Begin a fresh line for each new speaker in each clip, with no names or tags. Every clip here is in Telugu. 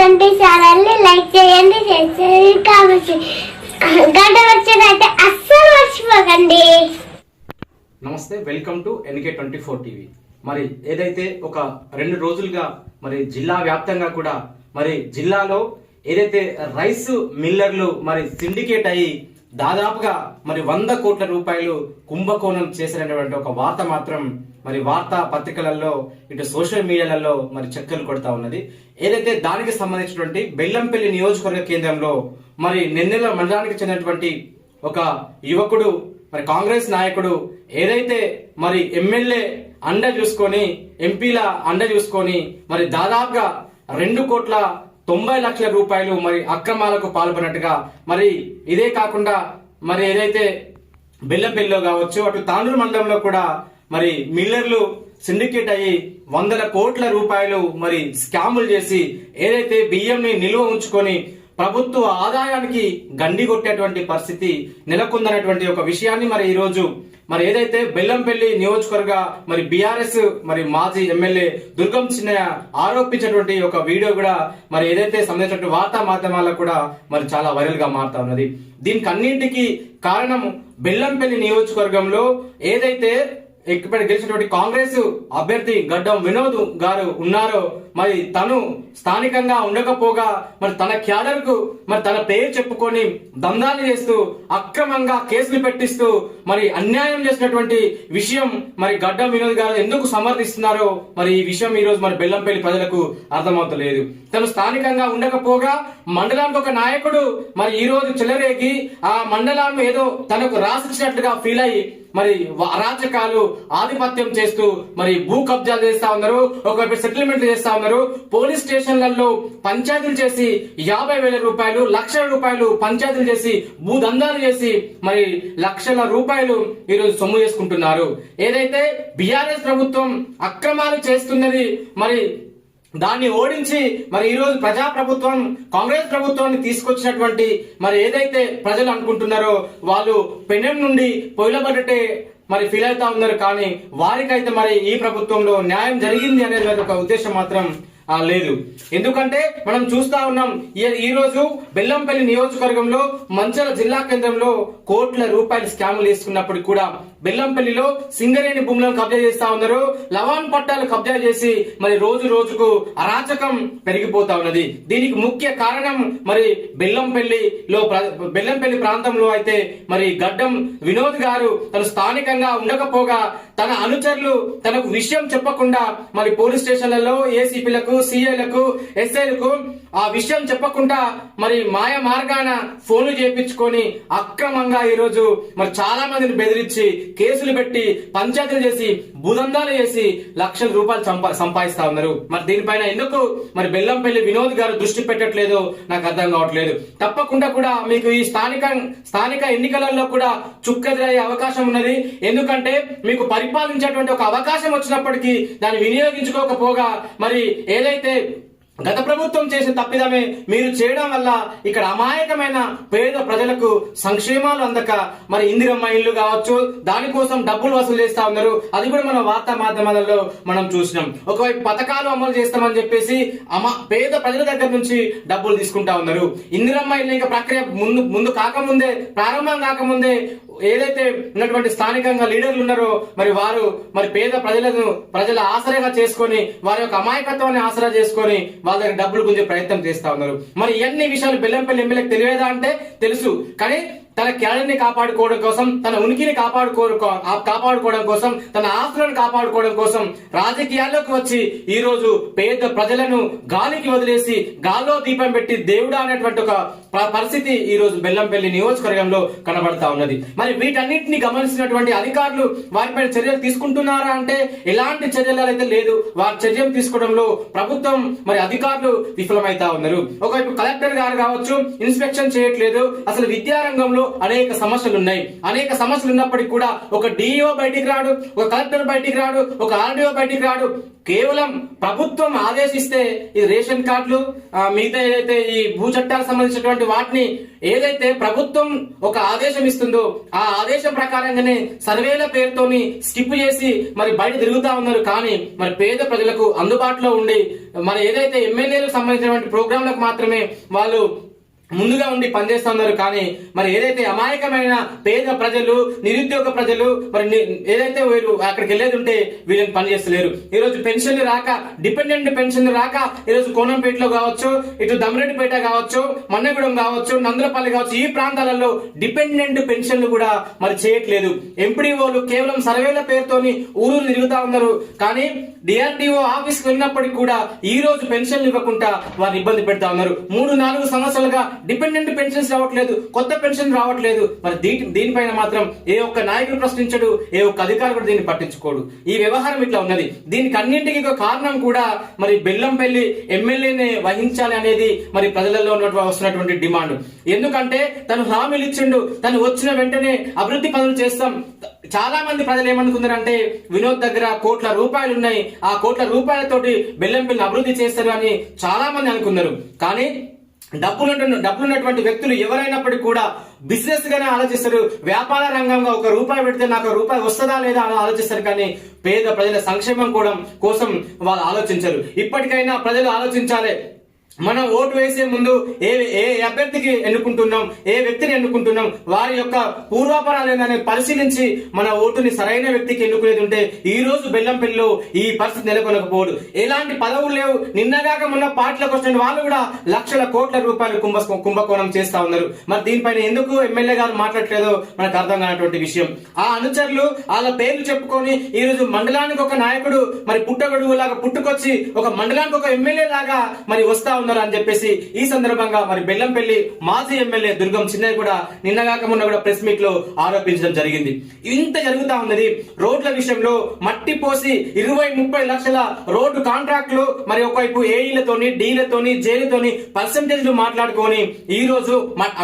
ట్వంటీ ఛానల్ని లైక్ చేయండి షేర్ చేయండి కావచ్చు గంట వచ్చినట్టే అస్సలు మర్చిపోకండి.
నమస్తే welcome to NK twenty four TV. మరి ఏదైతే ఒక రెండు రోజులుగా మరి జిల్లా వ్యాప్తంగా కూడా మరి జిల్లాలో ఏదైతే రైస్ మిల్లర్లు మరి సిండికేట్ అయ్యి దాదాపుగా మరి వంద కోట్ల రూపాయలు కుంభకోణం చేసినటువంటి ఒక వార్త మాత్రం మరి వార్తా పత్రికలలో ఇటు సోషల్ మీడియాలలో మరి చక్కర్లు కొడతా ఉన్నది. ఏదైతే దానికి సంబంధించినటువంటి బెల్లంపల్లి నియోజకవర్గ కేంద్రంలో మరి నిన్నెల మండలానికి చెందినటువంటి ఒక యువకుడు మరి కాంగ్రెస్ నాయకుడు ఏదైతే మరి ఎమ్మెల్యే అండ చూసుకొని ఎంపీల అండ చూసుకొని మరి దాదాపుగా రెండు కోట్ల తొంభై లక్షల రూపాయలు మరి అక్రమాలకు పాల్పడినట్టుగా మరి ఇదే కాకుండా మరి ఏదైతే బెల్లంపల్లిలో కావచ్చు అటు తాండూరు మండలంలో కూడా మరి మిల్లర్లు సిండికేట్ అయ్యి వందల కోట్ల రూపాయలు మరి స్కాములు చేసి ఏదైతే బియ్యంని నిల్వ ఉంచుకొని ప్రభుత్వ ఆదాయానికి గండి కొట్టేటువంటి పరిస్థితి నెలకొందనేటువంటి ఒక విషయాన్ని మరి ఈ రోజు మరి ఏదైతే బెల్లంపల్లి నియోజకవర్గ మరి బీఆర్ఎస్ మరి మాజీ ఎమ్మెల్యే దుర్గం చిన్నయ్య ఆరోపించినటువంటి ఒక వీడియో కూడా మరి ఏదైతే సంబంధించినటువంటి వార్తా మాధ్యమాల్లో కూడా మరి చాలా వైరల్గా మారుతా ఉన్నది. దీనికి అన్నింటికి కారణం బెల్లంపల్లి నియోజకవర్గంలో ఏదైతే ఇక్కడ గెలిచినటువంటి కాంగ్రెస్ అభ్యర్థి గడ్డం వినోద్ గారు ఉన్నారో. మరి తను స్థానికంగా ఉండకపోగా మరి తన క్యాడర్కు మరి తన పేరు చెప్పుకొని దందాలు చేస్తూ అక్రమంగా కేసులు పెట్టిస్తూ మరి అన్యాయం చేసినటువంటి విషయం మరి గడ్డం వినోద్ గారు ఎందుకు సమర్థిస్తున్నారో మరి ఈ విషయం ఈ రోజు మరి బెల్లంపల్లి ప్రజలకు అర్థమవుతలేదు. తను స్థానికంగా ఉండకపోగా మండలానికి ఒక నాయకుడు మరి ఈ రోజు చెలరేగి ఆ మండలాన్ని ఏదో తనకు రాసిచ్చినట్లుగా ఫీల్ అయ్యి మరి అరాచకాలు ఆధిపత్యం చేస్తూ మరి భూ కబ్జాలు చేస్తా ఉన్నారు ఒకవైపు సెటిల్మెంట్ చేస్తా ఉన్నారు. పోలీస్ స్టేషన్లలో పంచాయతీలు చేసి యాభై వేల రూపాయలు లక్షల రూపాయలు పంచాయతీలు చేసి భూదందాలు చేసి మరి లక్షల రూపాయలు ఈరోజు సొమ్ము చేసుకుంటున్నారు. ఏదైతే బీఆర్ఎస్ ప్రభుత్వం అక్రమాలు చేస్తున్నది మరి దాన్ని ఓడించి మరి ఈరోజు ప్రజా ప్రభుత్వం కాంగ్రెస్ ప్రభుత్వాన్ని తీసుకొచ్చినటువంటి మరి ఏదైతే ప్రజలు అనుకుంటున్నారో వాళ్ళు పెనం నుండి పొయ్యిలబడ్డటే మరి ఫీల్ అవుతా ఉన్నారు. కానీ వారికైతే మరి ఈ ప్రభుత్వంలో న్యాయం జరిగింది అనేది ఒక ఉద్దేశం మాత్రం లేదు. ఎందుకంటే మనం చూస్తా ఉన్నాం ఈ- ఈ రోజు బెల్లంపల్లి నియోజకవర్గంలో మంచల జిల్లా కేంద్రంలో కోట్ల రూపాయలు స్కాములు వేసుకున్నప్పుడు కూడా బెల్లంపల్లిలో సింగరేణి భూములను కబ్జా చేస్తా ఉన్నారు. లవాన్ పట్టాలు కబ్జా చేసి మరి రోజు రోజుకు అరాచకం పెరిగిపోతా ఉన్నది. దీనికి ముఖ్య కారణం మరి బెల్లంపల్లిలో ప్ర- బెల్లంపల్లి ప్రాంతంలో అయితే మరి గడ్డం వినోద్ గారు తను స్థానికంగా ఉండకపోగా తన అనుచరులు తనకు విషయం చెప్పకుండా మరి పోలీస్ స్టేషన్లలో ఏసీపీలకు సీఏలకు ఎస్ఐలకు ఆ విషయం చెప్పకుండా మరి మాయ మార్గాన ఫోన్లు చేపించుకొని అక్రమంగా ఈ రోజు మరి చాలా మందిని బెదిరించి కేసులు పెట్టి పంచాయతీలు చేసి భూదందాలు చేసి లక్షల రూపాయలు సంపా సంపాదిస్తా ఉన్నారు. మరి దీనిపైన ఎందుకు మరి బెల్లంపల్లి వినోద్ గారు దృష్టి పెట్టట్లేదో? నాకు అర్థం కావట్లేదు. తప్పకుండా కూడా మీకు ఈ స్థానిక స్థానిక ఎన్నికలలో కూడా చుక్కెదురయ్యే అవకాశం ఉన్నది. ఎందుకంటే మీకు పరిపాలించేటువంటి ఒక అవకాశం వచ్చినప్పటికీ దాన్ని వినియోగించుకోకపోగా మరి ఏదైతే గత ప్రభుత్వం చేసిన తప్పిదమే మీరు చేయడం వల్ల ఇక్కడ అమాయకమైన పేద ప్రజలకు సంక్షేమాలు అందక మరి ఇందిరమ్మ ఇల్లు కావచ్చు దానికోసం డబ్బులు వసూలు చేస్తా ఉన్నారు. అది కూడా మన వార్తా మాధ్యమాలలో మనం చూసినాం. ఒకవైపు పథకాలు అమలు చేస్తామని చెప్పేసి అమా పేద ప్రజల దగ్గర నుంచి డబ్బులు తీసుకుంటా ఉన్నారు. ఇందిరమ్మ ఇల్లు ఇంకా ప్రక్రియ ముందు ముందు కాకముందే ప్రారంభం కాకముందే ఏదైతే ఉన్నటువంటి స్థానికంగా లీడర్లు ఉన్నారో మరి వారు మరి పేద ప్రజలను ప్రజల ఆసరాగా చేసుకొని వారి యొక్క అమాయకత్వాన్ని ఆసరా చేసుకొని వాళ్ళ దగ్గర డబ్బులు గుంజే ప్రయత్నం చేస్తా ఉన్నారు. మరి ఎన్ని విషయాలు బెల్లంపల్లి ఎమ్మెల్యేకి తెలియదా అంటే తెలుసు. కానీ తన క్యాడర్ని కాపాడుకోవడం కోసం తన ఉనికిని కాపాడుకో కాపాడుకోవడం కోసం తన ఆస్తులను కాపాడుకోవడం కోసం రాజకీయాల్లోకి వచ్చి ఈ రోజు పేద ప్రజలను గాలికి వదిలేసి గాల్లో దీపం పెట్టి దేవుడా అనేటువంటి ఒక పరిస్థితి ఈ రోజు బెల్లంపల్లి నియోజకవర్గంలో కనబడతా ఉన్నది. మరి వీటన్నిటిని గమనించినటువంటి అధికారులు వారిపై చర్యలు తీసుకుంటున్నారా అంటే ఎలాంటి చర్యలు అయితే లేదు వారి చర్యలు తీసుకోవడంలో ప్రభుత్వం మరి అధికారులు విఫలమైతా ఉన్నారు. ఒకవైపు కలెక్టర్ గారు కావచ్చు ఇన్స్పెక్షన్ చేయట్లేదు. అసలు విద్యారంగంలో అనేక సమస్యలు ఉన్నాయి అనేక సమస్యలు ఉన్నప్పటికీ కూడా ఒక డిఈఓ బయటికి రాడు ఒక కలెక్టర్ బయటికి రాడు ఒక ఆర్డీఓ బయటికి రాడు. కేవలం ప్రభుత్వం ఆదేశిస్తే ఈ రేషన్ కార్డులు మిగతా ఏదైతే ఈ భూ చట్టాలకు సంబంధించినటువంటి వాటిని ఏదైతే ప్రభుత్వం ఒక ఆదేశం ఇస్తుందో ఆ ఆదేశం ప్రకారంగానే సర్వేల పేరుతోని స్కిప్ చేసి మరి బయట తిరుగుతా ఉన్నారు. కానీ మరి పేద ప్రజలకు అందుబాటులో ఉండి మరి ఏదైతే ఎమ్మెల్యేలకు సంబంధించినటువంటి ప్రోగ్రాంలకు మాత్రమే వాళ్ళు ముందుగా ఉండి పనిచేస్తున్నారు కానీ మరి ఏదైతే అమాయకమైన పేద ప్రజలు నిరుద్యోగ ప్రజలు మరి ని- ఏదైతే వీరు అక్కడికి వెళ్ళేది ఉంటే వీళ్ళని పనిచేస్తలేరు. ఈరోజు పెన్షన్లు రాక డిపెండెంట్ పెన్షన్లు రాక ఈరోజు కోనంపేటలో కావచ్చు ఇటు దమ్రెడ్డిపేట కావచ్చు మన్నగూడెం కావచ్చు నందులపల్లి కావచ్చు ఈ ప్రాంతాలలో డిపెండెంట్ పెన్షన్లు కూడా మరి చేయట్లేదు. ఎంపీడీఓలు కేవలం సర్వేల పేరుతోని ఊరు తిరుగుతా ఉన్నారు. కానీ డిఆర్డిఓ ఆఫీస్కి వెళ్ళినప్పటికీ కూడా ఈ రోజు పెన్షన్లు ఇవ్వకుండా వారిని ఇబ్బంది పెడతా ఉన్నారు. మూడు నాలుగు సంవత్సరాలుగా డిపెండెంట్ పెన్షన్స్ రావట్లేదు కొత్త పెన్షన్ రావట్లేదు. మరి దీని దీనిపైన మాత్రం ఏ ఒక్క నాయకుడు ప్రశ్నించడు ఏ ఒక్క అధికారి కూడా దీన్ని పట్టించుకోడు. ఈ వ్యవహారం ఇట్లా ఉన్నది. దీనికి అన్నింటికి ఒక కారణం కూడా మరి బెల్లంపల్లి ఎమ్మెల్యేనే వహించాలి అనేది మరి ప్రజలలో ఉన్నటువంటి వస్తున్నటువంటి డిమాండ్. ఎందుకంటే తను హామీలు ఇచ్చిండు తను వచ్చిన వెంటనే అభివృద్ధి పనులు చేస్తాం. చాలా మంది ప్రజలు ఏమనుకున్నారంటే వినోద్ దగ్గర కోట్ల రూపాయలు ఉన్నాయి ఆ కోట్ల రూపాయలతోటి బెల్లంపల్లిని అభివృద్ధి చేస్తారు అని చాలా మంది అనుకున్నారు. కానీ డబ్బులు డబ్బులున్నటువంటి వ్యక్తులు ఎవరైనప్పటికీ కూడా బిజినెస్ గానే ఆలోచిస్తారు. వ్యాపార రంగంగా ఒక రూపాయి పెడితే నాకు రూపాయి వస్తుందా లేదా అని ఆలోచిస్తారు. కానీ పేద ప్రజల సంక్షేమం కూడా కోసం వాళ్ళు ఆలోచించరు. ఇప్పటికైనా ప్రజలు ఆలోచించాలి. మనం ఓటు వేసే ముందు ఏ ఏ అభ్యర్థికి ఎన్నుకుంటున్నాం ఏ వ్యక్తిని ఎన్నుకుంటున్నాం వారి యొక్క పూర్వాపరాలు ఏందని పరిశీలించి మన ఓటుని సరైన వ్యక్తికి ఎన్నుకునేది ఉంటే ఈ రోజు బెల్లంపల్లిలో ఈ పరిస్థితి నెలకొనకపోడు ఎలాంటి పదవులు లేవు. నిన్నగాక మొన్న పార్టీలకు వచ్చిన వాళ్ళు కూడా లక్షల కోట్ల రూపాయలు కుంభ కుంభకోణం చేస్తా ఉన్నారు. మరి దీనిపైన ఎందుకు ఎమ్మెల్యే గారు మాట్లాడలేదో మనకు అర్థం కానటువంటి విషయం. ఆ అనుచరులు వాళ్ళ పేర్లు చెప్పుకొని ఈ రోజు మండలానికి ఒక నాయకుడు మరి పుట్టగొడుగు లాగా పుట్టుకొచ్చి ఒక మండలానికి ఒక ఎమ్మెల్యే లాగా మరి వస్తా ఉన్నారు అని చెప్పేసి ఈ సందర్భంగా మరి బెల్లంపల్లి మాజీ ఎమ్మెల్యే దుర్గం చిన్నయ్య కూడా నిన్నగాక మొన్న కూడా ప్రెస్ మీట్లో ఆరోపించడం జరిగింది. ఇంత జరుగుతా ఉన్నది. రోడ్ల విషయంలో మట్టి పోసి ఇరవై ముప్పై లక్షల రోడ్డు కాంట్రాక్టులు మరి ఒకవైపు ఏఈలతోని డీలతోని జేలతోని పర్సంటేజ్లు మాట్లాడుకొని ఈ రోజు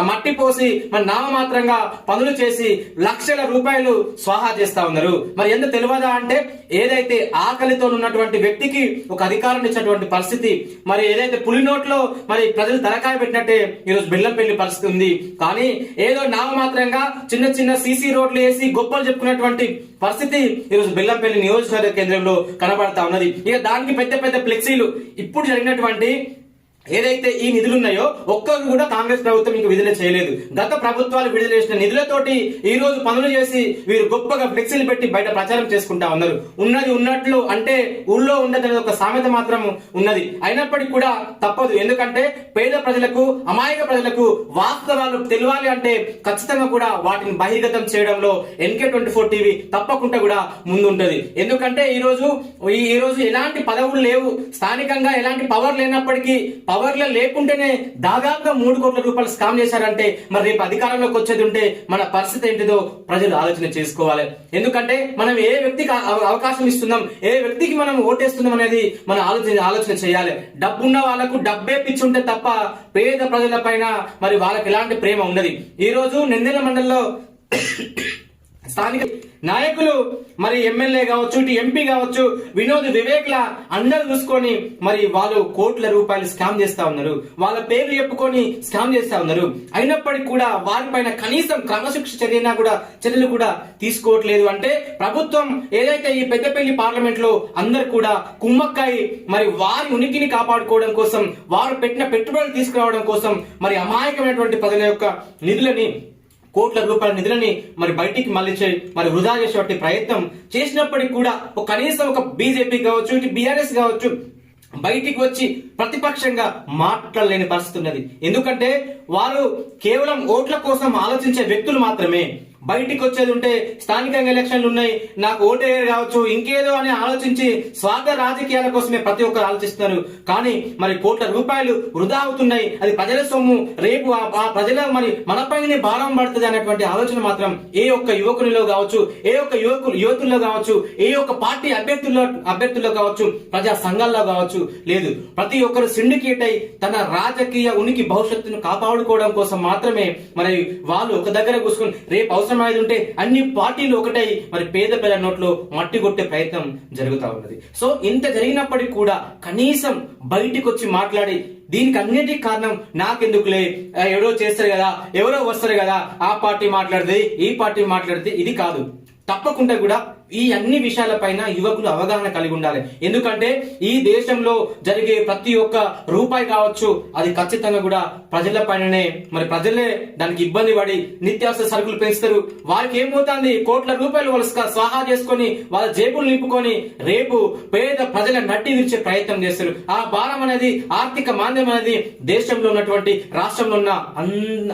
మట్టి పోసి మరి నామమాత్రంగా పనులు చేసి లక్షల రూపాయలు స్వాహా చేస్తా ఉన్నారు. మరి ఎంత తెలియదా అంటే ఏదైతే ఆకలితో ఉన్నటువంటి వ్యక్తికి ఒక అధికారం ఇచ్చినటువంటి పరిస్థితి మరి ఏదైతే పులి నోట్లో మరి ప్రజలు తలకాయ పెట్టినట్టే ఈరోజు బెల్లంపల్లి పరిస్థితి ఉంది. కానీ ఏదో నామమాత్రంగా చిన్న చిన్న సీసీ రోడ్లు వేసి గొప్పలు చెప్పుకున్నటువంటి పరిస్థితి ఈరోజు బెల్లంపల్లి నియోజకవర్గ కేంద్రంలో కనబడతా ఉన్నది. ఇక దానికి పెద్ద పెద్ద ఫ్లెక్సీలు ఇప్పుడు జరిగినటువంటి ఏదైతే ఈ నిధులు ఉన్నాయో ఒక్కరు కూడా కాంగ్రెస్ ప్రభుత్వం ఇంకా విడుదల చేయలేదు. గత ప్రభుత్వాలు విడుదల చేసిన నిధులతోటి ఈ రోజు పనులు చేసి వీరు గొప్పగా ఫ్లెక్సీలు పెట్టి బయట ప్రచారం చేసుకుంటా ఉన్నారు. ఉన్నది ఉన్నట్లు అంటే ఊళ్ళో ఉండదనే ఒక సామెత మాత్రం ఉన్నది. అయినప్పటికీ కూడా తప్పదు. ఎందుకంటే పేద ప్రజలకు అమాయక ప్రజలకు వాస్తవాలు తెలియాలి అంటే ఖచ్చితంగా కూడా వాటిని బహిర్గతం చేయడంలో ఎన్కే ట్వంటీ ఫోర్ టీవీ తప్పకుండా కూడా ముందుంటది. ఎందుకంటే ఈ రోజు ఈ ఈ రోజు ఎలాంటి పదవులు లేవు. స్థానికంగా ఎలాంటి పవర్ లేనప్పటికీ పవర్లో లేకుంటేనే దాదాపుగా మూడు కోట్ల రూపాయలు స్కామ్ చేశారంటే మరి రేపు అధికారంలోకి వచ్చేది ఉంటే మన పరిస్థితి ఏంటిదో ప్రజలు ఆలోచన చేసుకోవాలి. ఎందుకంటే మనం ఏ వ్యక్తికి అవకాశం ఇస్తున్నాం ఏ వ్యక్తికి మనం ఓటేస్తున్నాం అనేది మన ఆలోచన ఆలోచన చేయాలి. డబ్బున్న వాళ్ళకు డబ్బే పిచ్చుంటే తప్ప పేద ప్రజల పైన మరి వాళ్ళకి ఎలాంటి ప్రేమ ఉన్నది ఈ రోజు నిందెల మండలంలో స్థానిక నాయకులు మరి ఎమ్మెల్యే కావచ్చు ఇటు ఎంపీ కావచ్చు వినోద్ వివేక్ల అందరు చూసుకొని మరి వాళ్ళు కోట్ల రూపాయలు స్కామ్ చేస్తా ఉన్నారు. వాళ్ళ పేర్లు చెప్పుకొని స్కామ్ చేస్తా ఉన్నారు. అయినప్పటికీ కూడా వారిపైన కనీసం క్రమశిక్ష చర్యనా కూడా చర్యలు కూడా తీసుకోవట్లేదు. అంటే ప్రభుత్వం ఏదైతే ఈ పెద్దపల్లి పార్లమెంట్లో అందరు కూడా కుమ్మక్కాయి మరి వారి ఉనికిని కాపాడుకోవడం కోసం వారు పెట్టిన పెట్టుబడులు తీసుకురావడం కోసం మరి అమాయకమైనటువంటి ప్రజల యొక్క నిధులని కోట్ల రూపాయల నిధులని మరి బయటికి మళ్ళించే మరి వృధా చేసేటువంటి ప్రయత్నం చేసినప్పటికీ కూడా ఒక కనీసం ఒక బీజేపీ కావచ్చు ఇటు బీఆర్ఎస్ కావచ్చు బయటికి వచ్చి ప్రతిపక్షంగా మాట్లాడలేని పరిస్థితి ఉన్నది. ఎందుకంటే వారు కేవలం ఓట్ల కోసం ఆలోచించే వ్యక్తులు మాత్రమే. బయటికి వచ్చేది ఉంటే స్థానికంగా ఎలక్షన్లు ఉన్నాయి నాకు ఓటే కావచ్చు ఇంకేదో అని ఆలోచించి స్వార్థ రాజకీయాల కోసమే ప్రతి ఒక్కరు ఆలోచిస్తున్నారు. కానీ మరి కోట్ల రూపాయలు వృధా అవుతున్నాయి అది ప్రజల సొమ్ము రేపు ఆ- ప్రజల మరి మనపైనే భారం పడుతుంది అనేటువంటి ఆలోచన మాత్రం ఏ ఒక్క యువకునిలో కావచ్చు ఏ ఒక్క యువకులు యువతుల్లో కావచ్చు ఏ ఒక్క పార్టీ అభ్యర్థుల్లో అభ్యర్థుల్లో కావచ్చు ప్రజా సంఘాల్లో కావచ్చు లేదు. ప్రతి ఒక్కరు సిండికేట్ అయి తన రాజకీయ ఉనికి భవిష్యత్తును కాపాడుకోవడం కోసం మాత్రమే మరి వాళ్ళు ఒక దగ్గర కూసుకుని రేపు అవసరం అవసరమైనది ఉంటే అన్ని పార్టీలు ఒకటై మరి పేద ప్రజల నోట్లో మట్టి కొట్టే ప్రయత్నం జరుగుతా ఉన్నది. సో ఇంత జరిగినప్పటికీ కూడా కనీసం బయటికి వచ్చి మాట్లాడి దీనికి అన్నిటికీ కారణం నాకెందుకులే? ఎవరో చేస్తారు కదా ఎవరో వస్తారు కదా ఆ పార్టీ మాట్లాడితే ఈ పార్టీ మాట్లాడితే ఇది కాదు. తప్పకుండా కూడా ఈ అన్ని విషయాలపైన యువకులు అవగాహన కలిగి ఉండాలి. ఎందుకంటే ఈ దేశంలో జరిగే ప్రతి ఒక్క రూపాయి కావచ్చు అది ఖచ్చితంగా కూడా ప్రజల పైననే మరి ప్రజలే దానికి ఇబ్బంది పడి నిత్యావసర సరుకులు పెంచుతారు. వారికి ఏమవుతుంది? కోట్ల రూపాయలు వాళ్ళు స్వాహా చేసుకొని వాళ్ళ జేబులు నింపుకొని రేపు పేద ప్రజల నట్టి విరిచే ప్రయత్నం చేస్తారు. ఆ భారం అనేది ఆర్థిక మాంద్యం అనేది దేశంలో ఉన్నటువంటి రాష్ట్రంలో ఉన్న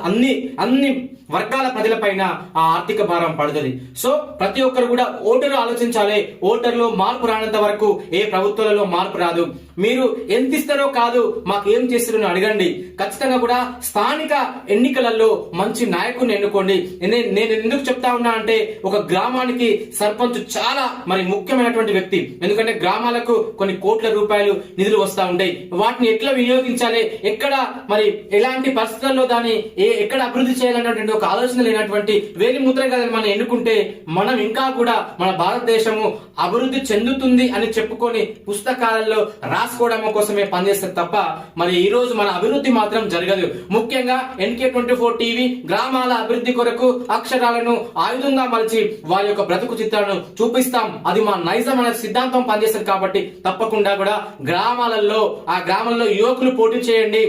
అన్ని అన్ని వర్గాల ప్రజలపైన ఆ ఆర్థిక భారం పడుతుంది. సో ప్రతి ఒక్కరు కూడా ఓటరు ఆలోచించాలి. ఓటర్లో మార్పు రానంత వరకు ఏ ప్రభుత్వాలలో మార్పు రాదు. మీరు ఎంత ఇస్తారో కాదు మాకు ఏం చేస్తారో అడగండి. ఖచ్చితంగా కూడా స్థానిక ఎన్నికలలో మంచి నాయకుడిని ఎన్నుకోండి. నేను ఎందుకు చెప్తా ఉన్నా అంటే ఒక గ్రామానికి సర్పంచ్ చాలా మరి ముఖ్యమైనటువంటి వ్యక్తి. ఎందుకంటే గ్రామాలకు కొన్ని కోట్ల రూపాయలు నిధులు వస్తా ఉంటాయి. వాటిని ఎట్లా వినియోగించాలి? ఎక్కడ మరి ఎలాంటి పరిస్థితుల్లో దాన్ని ఏ- ఎక్కడ అభివృద్ధి చేయాలన్నటువంటి ఒక ఆలోచన లేనటువంటి వేలి ముద్ర గారిని మనం ఎన్నుకుంటే మనం ఇంకా కూడా మన భారతదేశము అభివృద్ధి చెందుతుంది అని చెప్పుకొని పుస్తకాలలో రాసుకోవడం కోసమే పనిచేస్తారు తప్ప మరి ఈ రోజు మన అభివృద్ధి మాత్రం జరగదు. ముఖ్యంగా ఎన్కే ట్వంటీ ఫోర్ టీవీ గ్రామాల అభివృద్ధి కొరకు అక్షరాలను ఆయుధంగా మలిచి వారి యొక్క బ్రతుకు చిత్రాలను చూపిస్తాం. అది మా నైజం అనే సిద్ధాంతం పనిచేస్తుంది కాబట్టి తప్పకుండా కూడా గ్రామాలలో ఆ గ్రామంలో యువకులు పోటీ చేయండి.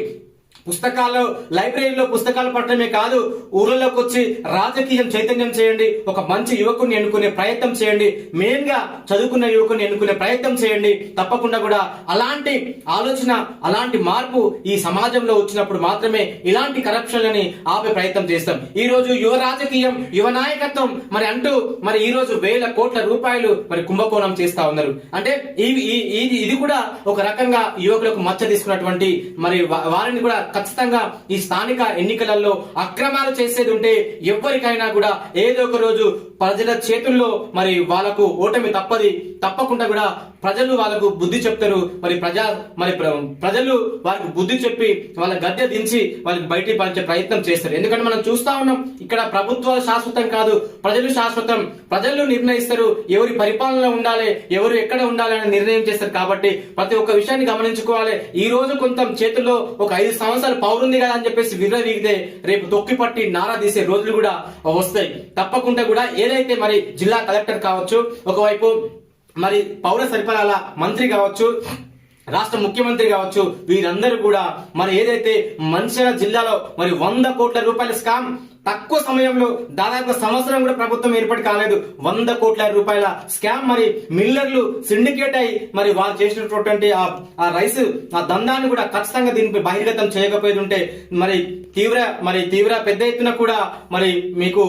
పుస్తకాలు లైబ్రరీలో పుస్తకాలు పట్టడమే కాదు ఊళ్ళలోకి వచ్చి రాజకీయం చైతన్యం చేయండి ఒక మంచి యువకుని ఎన్నుకునే ప్రయత్నం చేయండి మెయిన్గా చదువుకున్న యువకుని ఎన్నుకునే ప్రయత్నం చేయండి తప్పకుండా కూడా అలాంటి ఆలోచన అలాంటి మార్పు ఈ సమాజంలో వచ్చినప్పుడు మాత్రమే ఇలాంటి కరప్షన్లని ఆపే ప్రయత్నం చేస్తాం. ఈ రోజు యువ రాజకీయం యువ నాయకత్వం మరి అంటూ మరి ఈ రోజు వేల కోట్ల రూపాయలు మరి కుంభకోణం చేస్తా ఉన్నారు. అంటే ఇది ఇది కూడా ఒక రకంగా యువకులకు మచ్చ తీసుకున్నటువంటి మరి వారిని కూడా ఖచ్చితంగా ఈ స్థానిక ఎన్నికలలో అక్రమాలు చేసేది ఉంటే ఎవరికైనా కూడా ఏదో ఒక రోజు ప్రజల చేతుల్లో మరి వాళ్ళకు ఓటమి తప్పది. తప్పకుండా కూడా ప్రజలు వాళ్ళకు బుద్ధి చెప్తారు. మరి ప్రజా మరి ప్ర- ప్రజలు వారికి బుద్ధి చెప్పి వాళ్ళ గద్దె దించి వాళ్ళకి బయటికి పంచే ప్రయత్నం చేస్తారు. ఎందుకంటే మనం చూస్తా ఉన్నాం ఇక్కడ ప్రభుత్వాలు శాశ్వతం కాదు ప్రజలు శాశ్వతం. ప్రజలు నిర్ణయిస్తారు ఎవరి పరిపాలన ఉండాలి ఎవరు ఎక్కడ ఉండాలి అని నిర్ణయం చేస్తారు కాబట్టి ప్రతి ఒక్క విషయాన్ని గమనించుకోవాలి. ఈ రోజు కొంత చేతుల్లో ఒక ఐదు సంవత్సరాలు పౌరుంది కదా అని చెప్పేసి విర్రవీగితే రేపు తొక్కి పట్టి నారా తీసే రోజులు కూడా వస్తాయి. తప్పకుండా కూడా ఏదైతే మరి జిల్లా కలెక్టర్ కావచ్చు ఒకవైపు మరి పౌర సరఫరాల మంత్రి కావచ్చు రాష్ట్ర ముఖ్యమంత్రి కావచ్చు వీరందరూ కూడా మరి ఏదైతే మంచిర్యాల జిల్లాలో మరి వంద కోట్ల రూపాయల స్కామ్ తక్కువ సమయంలో దాదాపు సంవత్సరం కూడా ప్రభుత్వం ఏర్పాటు కాలేదు. వంద కోట్ల రూపాయల స్కామ్ మరి మిల్లర్లు సిండికేట్ అయి మరి వారు చేసినటువంటి ఆ ఆ రైస్ ఆ దందాన్ని కూడా ఖచ్చితంగా దీనిపై బహిర్గతం చేయకపోయి ఉంటే మరి తీవ్ర మరి తీవ్ర పెద్ద ఎత్తున కూడా మరి మీకు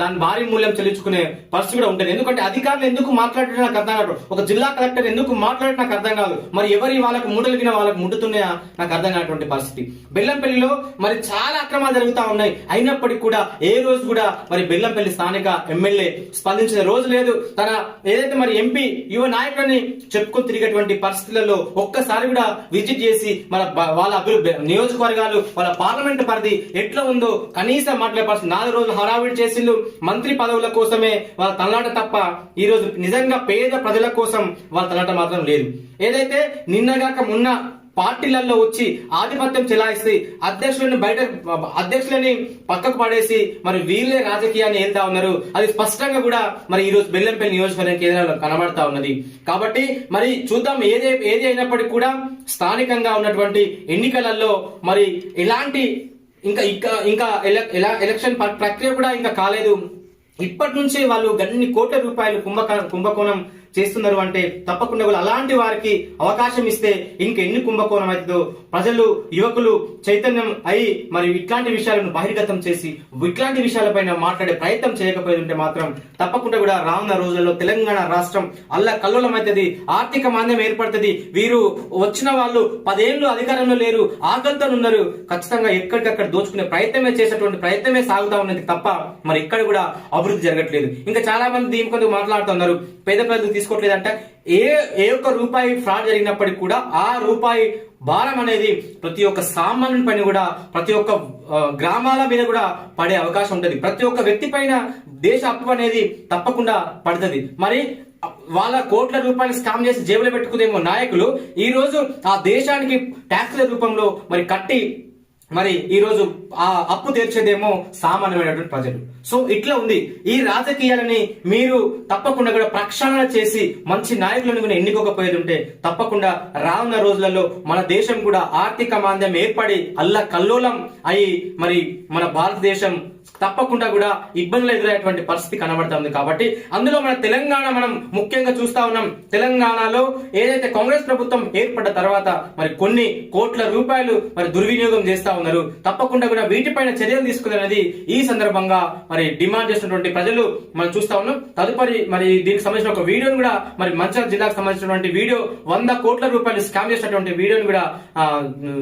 దాని భారీ మూల్యం చెల్లించుకునే పరిస్థితి కూడా ఉంటుంది. ఎందుకంటే అధికారులు ఎందుకు మాట్లాడటం నాకు అర్థం కాదు. ఒక జిల్లా కలెక్టర్ ఎందుకు మాట్లాడటం నాకు అర్థం కాదు. మరి ఎవరి వాళ్ళకు ముడలిగిన వాళ్ళకు ముడుతున్నాయా నాకు అర్థం కానటువంటి పరిస్థితి. బెల్లంపల్లిలో మరి చాలా అక్రమాలు జరుగుతా ఉన్నాయి. అయినప్పటికీ కూడా ఏ రోజు కూడా మరి బెల్లంపల్లి స్థానిక ఎమ్మెల్యే స్పందించిన రోజు లేదు. తన ఏదైతే మరి ఎంపీ యువ నాయకుడిని చెప్పుకొని తిరిగేటువంటి పరిస్థితులలో ఒక్కసారి కూడా విజిట్ చేసి మన వాళ్ళ అభివృద్ధి నియోజకవర్గాలు వాళ్ళ పార్లమెంట్ పరిధి ఎట్లా ఉందో కనీసం మాట్లాడే పరిస్థితి నాలుగు రోజులు హడావిడి చేసిండు. మంత్రి పదవుల కోసమే వాళ్ళ తలనాట తప్ప ఈ రోజు నిజంగా పేద ప్రజల కోసం వాళ్ళ తలనాట మాత్రం లేదు. ఏదైతే నిన్నగాక మొన్న పార్టీలలో వచ్చి ఆధిపత్యం చెలాయిస్తే అధ్యక్షులను బయట అధ్యక్షులని పక్కకు పడేసి మరి వీళ్ళే రాజకీయాన్ని ఏళ్తా ఉన్నారు. అది స్పష్టంగా కూడా మరి ఈ రోజు బెల్లంపల్లి నియోజకవర్గం కేంద్రంలో కనబడతా ఉన్నది. కాబట్టి మరి చూద్దాం ఏది ఏది అయినప్పటికీ కూడా స్థానికంగా ఉన్నటువంటి ఎన్నికలలో మరి ఎలాంటి ఇంకా ఇంకా ఇంకా ఎలా ఎలక్షన్ ప్రక్రియ కూడా ఇంకా కాలేదు. ఇప్పటి నుంచే వాళ్ళు గన్ని కోట్ల రూపాయలు కుంభక కుంభకోణం చేస్తున్నారు అంటే తప్పకుండా కూడా అలాంటి వారికి అవకాశం ఇస్తే ఇంకెన్ని కుంభకోణం అవుతుందో ప్రజలు యువకులు చైతన్యం అయి మరి ఇట్లాంటి విషయాలను బహిర్గతం చేసి ఇట్లాంటి విషయాలపైన మాట్లాడే ప్రయత్నం చేయకపోయి ఉంటే మాత్రం తప్పకుండా కూడా రానున్న రోజుల్లో తెలంగాణ రాష్ట్రం అల్ల కల్లోలమవుతుంది ఆర్థిక మాంద్యం ఏర్పడుతుంది. వీరు వచ్చిన వాళ్ళు పదేళ్ళు అధికారంలో లేరు ఆకలితో ఉన్నారు ఖచ్చితంగా ఎక్కడికక్కడ దోచుకునే ప్రయత్నమే చేసేటువంటి ప్రయత్నమే సాగుతా ఉన్నది తప్ప మరి ఇక్కడ కూడా అభివృద్ధి జరగట్లేదు. ఇంకా చాలా మంది దీని కొంత మాట్లాడుతున్నారు. పేద ప్రజలు అంటే ఏ ఏ ఒక్క రూపాయి ఫ్రాడ్ జరిగినప్పటికీ కూడా ఆ రూపాయి భారం అనేది ప్రతి ఒక్క సామాన్యుని పైన కూడా ప్రతి ఒక్క గ్రామాల మీద కూడా పడే అవకాశం ఉంటుంది. ప్రతి ఒక్క వ్యక్తి పైన దేశ అప్పు అనేది తప్పకుండా పడుతుంది. మరి వాళ్ళ కోట్ల రూపాయలు స్కామ్ చేసి జేబులో పెట్టుకునేమో నాయకులు ఈ రోజు ఆ దేశానికి ట్యాక్స్ల రూపంలో మరి కట్టి మరి ఈ రోజు ఆ అప్పు తీర్చేదేమో సామాన్యమైనటువంటి ప్రజలు. సో ఇట్లా ఉంది. ఈ రాజకీయాలని మీరు తప్పకుండా కూడా ప్రక్షాళన చేసి మంచి నాయకులను కూడా ఎన్నుకోకపోయేది ఉంటే తప్పకుండా రానున్న రోజులలో మన దేశం కూడా ఆర్థిక మాంద్యం ఏర్పడి అల్ల కల్లోలం అయి మరి మన భారతదేశం తప్పకుండా కూడా ఇబ్బందులు ఎదురయ్యేటువంటి పరిస్థితి కనబడుతుంది కాబట్టి అందులో మన తెలంగాణ మనం ముఖ్యంగా చూస్తా ఉన్నాం. తెలంగాణలో ఏదైతే కాంగ్రెస్ ప్రభుత్వం ఏర్పడ్డ తర్వాత మరి కొన్ని కోట్ల రూపాయలు మరి దుర్వినియోగం చేస్తా ఉన్నారు. తప్పకుండా కూడా వీటిపైన చర్యలు తీసుకునేది ఈ సందర్భంగా మరి డిమాండ్ చేసినటువంటి ప్రజలు మనం చూస్తా ఉన్నాం. తదుపరి మరి దీనికి సంబంధించిన ఒక వీడియోను కూడా మరి మంచిర్యాల జిల్లాకు సంబంధించినటువంటి వీడియో వంద కోట్ల రూపాయలు స్కామ్ చేసినటువంటి వీడియోని కూడా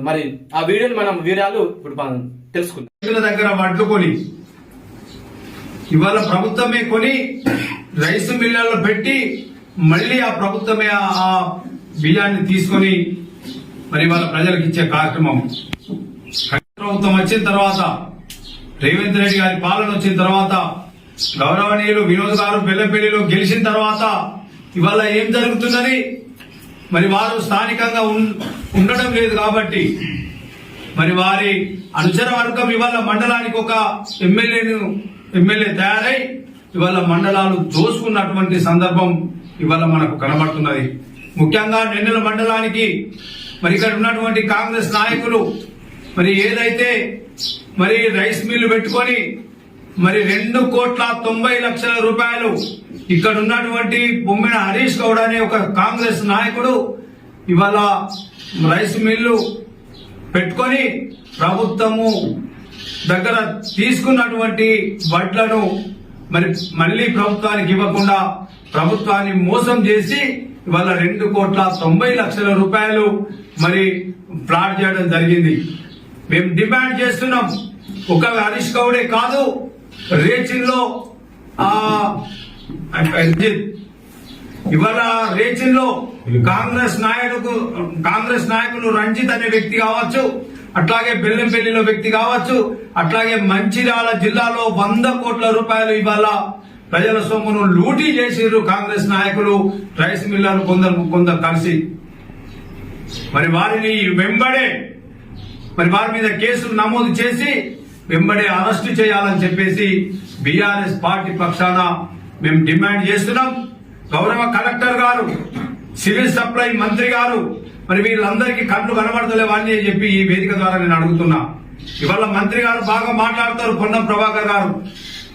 మరి ఆ వీడియోని మనం వివరాలు ఇప్పుడు తెలుసుకుందాం.
దగ్గర వడ్లు కొని ఇవాళ ప్రభుత్వమే కొని రైసు మిల్లుల్లో పెట్టి మళ్ళీ ఆ ప్రభుత్వమే ఆ ఆ బియ్యాన్ని తీసుకొని మరి వాళ్ళ ప్రజలకు ఇచ్చే కార్యక్రమం. ప్రభుత్వం వచ్చిన తర్వాత రేవంత్ రెడ్డి గారి పాలన వచ్చిన తర్వాత గౌరవనీయులు వినోద్ గారు బెల్లంపల్లిలో గెలిచిన తర్వాత ఇవాళ ఏం జరుగుతుందని మరి వారు స్థానికంగా ఉండడం లేదు కాబట్టి మరి వారి అనుచర వర్గం ఇవాళ మండలానికి ఒక ఎమ్మెల్యేను ఎమ్మెల్యే తయారై ఇవాళ మండలాలు దోసుకున్నటువంటి సందర్భం ఇవాళ మనకు కనబడుతున్నది. ముఖ్యంగా నెన్నెల మండలానికి మరి ఇక్కడ ఉన్నటువంటి కాంగ్రెస్ నాయకులు మరి ఏదైతే మరి రైస్ మిల్లు పెట్టుకొని మరి రెండు కోట్ల తొంభై లక్షల రూపాయలు ఇక్కడ ఉన్నటువంటి బొమ్మిన హరీష్ గౌడ్ అనే ఒక కాంగ్రెస్ నాయకుడు ఇవాళ రైస్ మిల్లు పెట్టుకొని ప్రభుత్వము దగ్గర తీసుకున్నటువంటి వడ్లను మరి మళ్ళీ ప్రభుత్వానికి ఇవ్వకుండా ప్రభుత్వాన్ని మోసం చేసి ఇవాళ రెండు కోట్ల తొంభై లక్షల రూపాయలు మరి ఫ్రాడ్ చేయడం జరిగింది. మేము డిమాండ్ చేస్తున్నాం. ఒక హరీష్ గౌడే కాదు రేచిల్లో ఆ ఇవాళ రేచిన్లో కాంగ్రెస్ నాయకుడు కాంగ్రెస్ నాయకులు రంజిత్ అనే వ్యక్తి కావచ్చు అట్లాగే బెల్లంపల్లిలో వ్యక్తి కావచ్చు అట్లాగే మంచిర్యాల జిల్లాలో వంద కోట్ల రూపాయలు ఇవాళ ప్రజల సొమ్మును లూటీ చేసిర్రు కాంగ్రెస్ నాయకులు రైస్ మిల్లర్లు కొందరు కొందరు కలిసి. మరి వారిని వెంబడే మరి వారి మీద కేసులు నమోదు చేసి వెంబడే అరెస్టు చేయాలని చెప్పేసి బీఆర్ఎస్ పార్టీ పక్షాన మేము డిమాండ్ చేస్తున్నాం. గౌరవ కలెక్టర్ గారు సివిల్ సప్లై మంత్రి గారు మరి వీళ్ళందరికీ కళ్ళు కనబడతలేవని అని చెప్పి ఈ వేదిక ద్వారా నేను అడుగుతున్నా. ఇవాళ మంత్రి గారు బాగా మాట్లాడతారు పొన్నం ప్రభాకర్ గారు.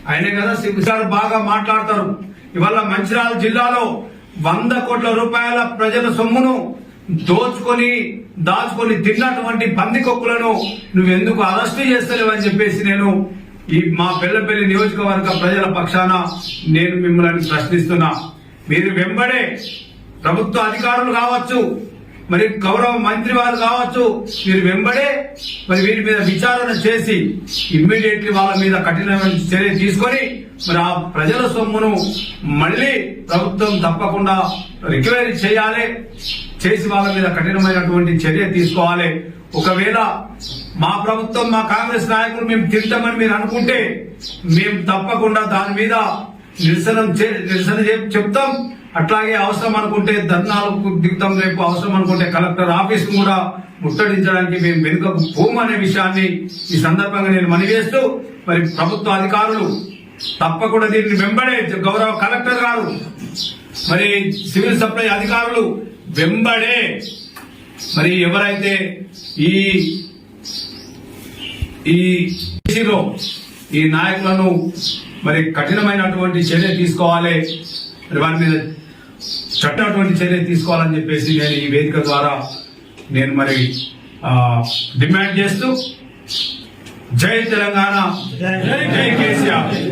ఆయనే కదా సివిల్ గారు బాగా మాట్లాడతారు. ఇవాళ మంచిర్యాల జిల్లాలో వంద కోట్ల రూపాయల ప్రజల సొమ్మును దోచుకొని దాచుకొని తిన్నటువంటి పందికొక్కులను నువ్వెందుకు అరెస్ట్ అని చెప్పేసి నేను ఈ మా పిల్లపల్లి నియోజకవర్గ ప్రజల పక్షాన నేను మిమ్మల్ని ప్రశ్నిస్తున్నా. మీరు వెంబడే ప్రభుత్వ అధికారులు కావచ్చు మరి గౌరవ మంత్రి వారు కావచ్చు మీరు వెంబడే మరి వీరి మీద విచారణ చేసి ఇమ్మీడియట్లీ వాళ్ళ మీద కఠినమైన చర్య తీసుకొని మరి ఆ ప్రజల సొమ్మును మళ్ళీ ప్రభుత్వం తప్పకుండా రికవరీ చేయాలి. చేసి వాళ్ళ మీద కఠినమైనటువంటి చర్య తీసుకోవాలి. ఒకవేళ మా ప్రభుత్వం మా కాంగ్రెస్ నాయకులు మేము తింటామని మీరు అనుకుంటే మేము తప్పకుండా దాని మీద నిరసన చే- నిరసన చెప్తాం. అట్లాగే అవసరం అనుకుంటే ధర్నాలకు దిగుతాం. రేపు అవసరం అనుకుంటే కలెక్టర్ ఆఫీస్ కూడా ముట్టడించడానికి మేము వెనుకకు పోమనే విషయాన్ని ఈ సందర్భంగా నేను మనివేస్తూ మరి ప్రభుత్వ అధికారులు తప్పకుండా దీన్ని వెంబడే గౌరవ కలెక్టర్ గారు మరి సివిల్ సప్లై అధికారులు వెంబడే. మరి ఎవరైతే ఈ ఈ ఈ నాయకులను మరి కఠినమైనటువంటి చర్య తీసుకోవాలి. మరి వారి మీద చట్టటువంటి చర్య తీసుకోవాలని చెప్పేసి నేను ఈ వేదిక ద్వారా నేను మరి డిమాండ్ చేస్తూ జై తెలంగాణ జై కేసీఆర్.